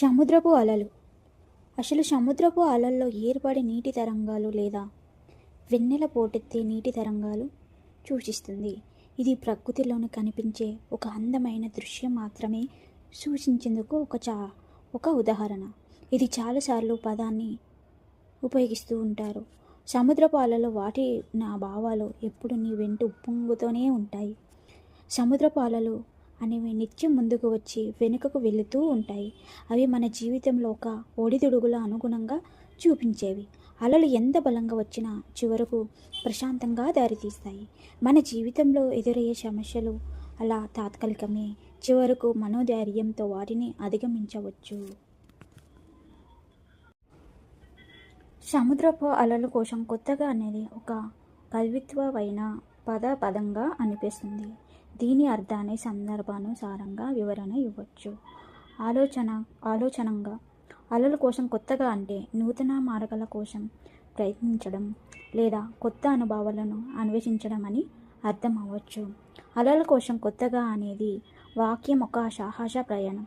సముద్రపు అలలు. అసలు సముద్రపు అలల్లో ఏర్పడే నీటి తరంగాలు లేదా వెన్నెల పోటెత్తే నీటి తరంగాలు సూచిస్తుంది. ఇది ప్రకృతిలోని కనిపించే ఒక అందమైన దృశ్యం మాత్రమే సూచించేందుకు ఒక చా ఒక ఉదాహరణ. ఇది చాలాసార్లు పదాన్ని ఉపయోగిస్తూ ఉంటారు. సముద్రపు అలలు వాటి నా భావాలు ఎప్పుడు నీ వెంట ఉప్పొంగుతూనే ఉంటాయి. సముద్రపు అలలు అనేవి నిత్యం ముందుకు వచ్చి వెనుకకు వెళుతూ ఉంటాయి. అవి మన జీవితంలో ఒక ఒడిదుడుగుల అనుగుణంగా చూపించేవి. అలలు ఎంత బలంగా వచ్చినా చివరకు ప్రశాంతంగా దారితీస్తాయి. మన జీవితంలో ఎదురయ్యే సమస్యలు అలా తాత్కాలికమే. చివరకు మనోధైర్యంతో వాటిని అధిగమించవచ్చు. సముద్రపు అలల కోసం కొత్తగా అనేది ఒక కవిత్వమైన పద పదంగా అనిపిస్తుంది. దీని అర్థాన్ని సందర్భానుసారంగా వివరణ ఇవ్వచ్చు. ఆలోచన ఆలోచనంగా. అలల కోసం కొత్తగా అంటే నూతన మార్గాల కోసం ప్రయత్నించడం లేదా కొత్త అనుభవాలను అన్వేషించడం అని అర్థం అవ్వచ్చు అలల కోసం కొత్తగా అనేది వాక్యం ఒక సాహస ప్రయాణం.